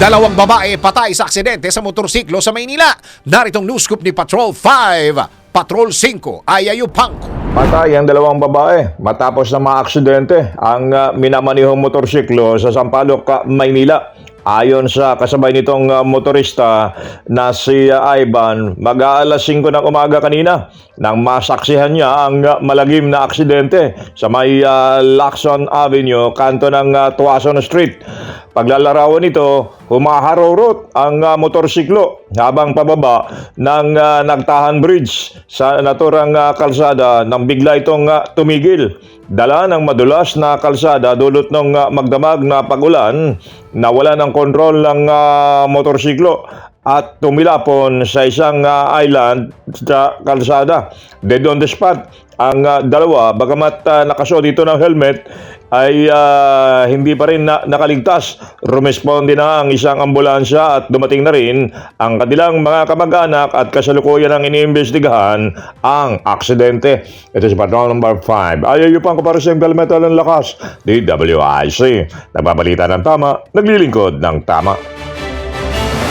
Dalawang babae patay sa aksidente sa motorsiklo sa Maynila. Naritong news scoop ni Patrol 5, Patrol 5, Ayayupangko. Patay ang dalawang babae matapos na maaksidente ang uh, minamanihong motorsiklo sa Sampaloc, uh, Maynila. Ayon sa kasabay nitong uh, motorista na si uh, Ivan, mag-aalas 5 ng umaga kanina nang masaksihan niya ang malagim na aksidente sa may uh, Lacson Avenue, kanto ng uh, Tuason Street. Paglalarawan nito, humaharurot ang uh, motorsiklo habang pababa ng uh, Nagtahan Bridge sa naturang uh, kalsada nang bigla itong uh, tumigil. Dala ng madulas na kalsada dulot ng uh, magdamag na pagulan na wala ng kontrol ng uh, motorsiklo at tumilapon sa isang uh, island sa kalsada. Dead on the spot ang uh, dalawa bagamat uh, nakasuot dito ng helmet ay uh, hindi pa rin na, nakaligtas. Rumesponde na ang isang ambulansya at dumating na rin ang kanilang mga kamag-anak at kasalukuyan ang iniimbestigahan ang aksidente. Ito si Patrol number 5. Ayaw pang kapariseng Belmetal ang lakas. DWIC. Nagbabalita ng tama, naglilingkod ng tama.